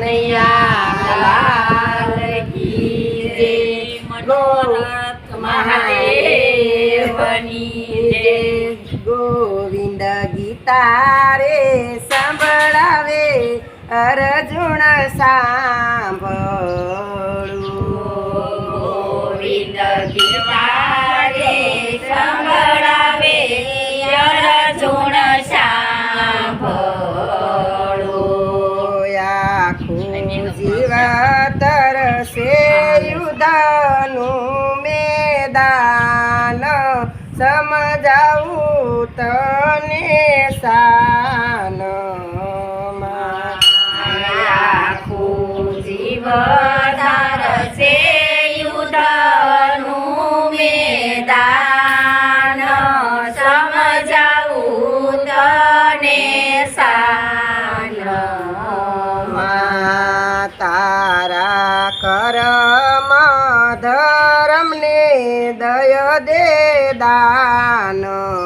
કનૈયા જય. મહાદેવની જય. ગોવિંદ ગીતા રે સાંભળાવે અર્જુન સાંભળું ગોવિંદ ગીતા તને સાન આખું તારા કરમ ધરમને દય દે દાન.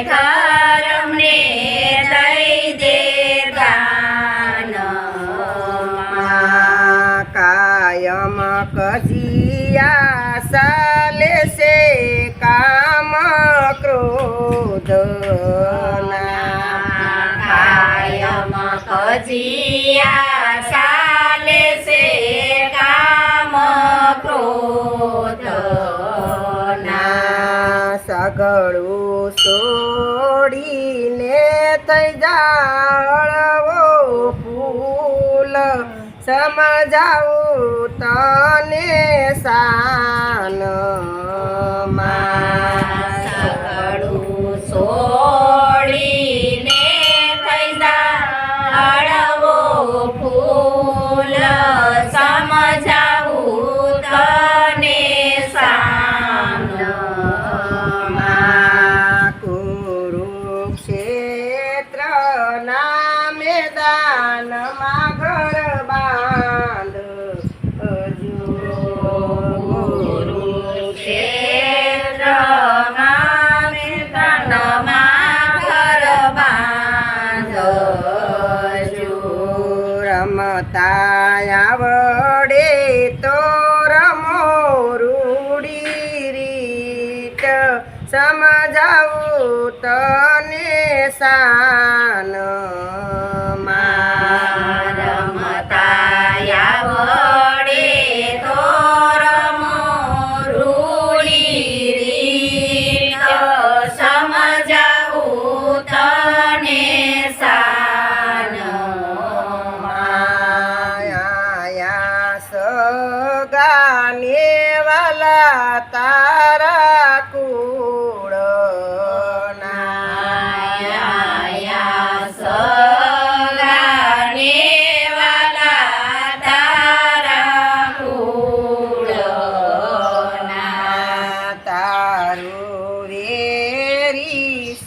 ધર્મને દઈ દે દાન કાયમ કજિયા સાલે સે કામ ક્રોધ કાયમ કજિયા ચાલે છે કામ ક્રોધ ના સોડીને થઈ જાળવો ફૂલ. સમજાવું તને સાન.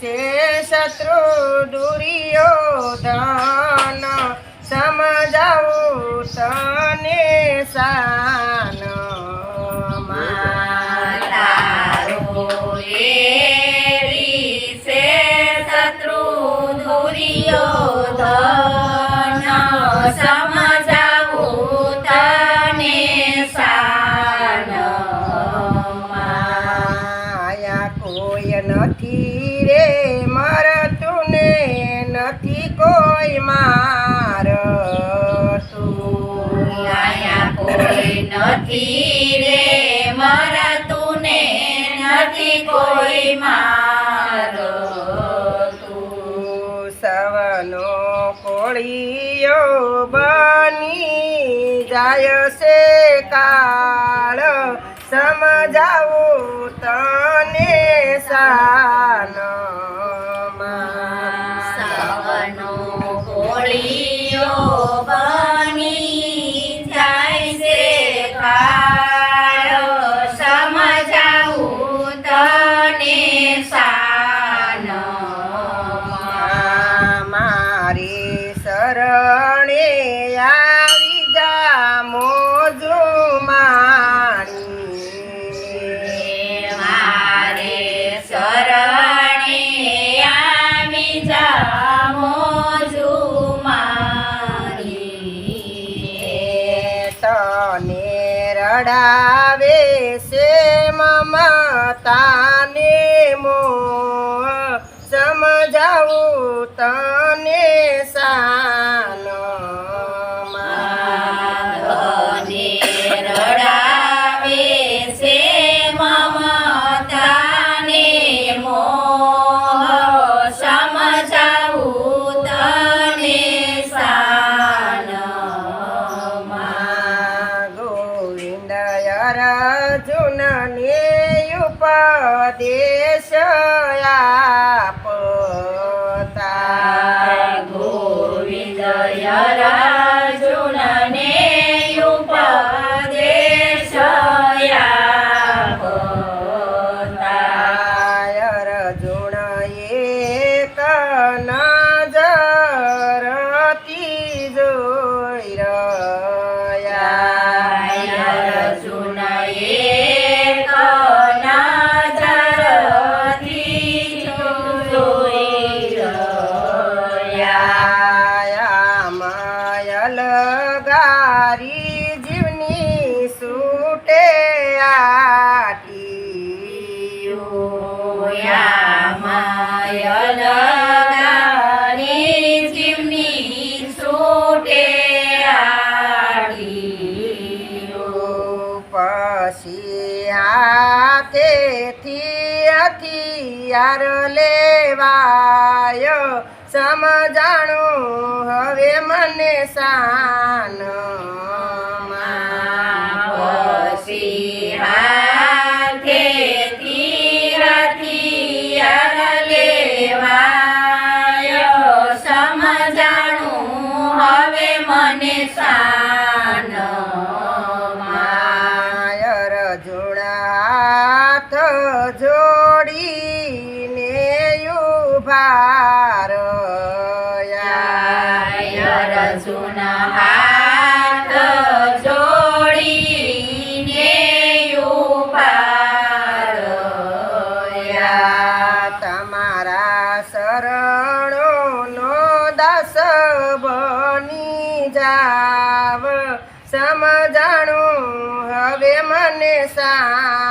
છે શત્રુ દુર્યોધન સમજાવું તને સાન છે શત્રુ દુર્યોધન નથી રે મારા તુને, નથી કોઈ મારતું સવનો કોળીયો બની જાય છે કાળ, સમજાવું તને સાન. તને સા Jaya તેથી હથિયાર લેવાય. સમજાણું હવે મને સાન લેવાય. સમજાણું હવે મને સા ને સા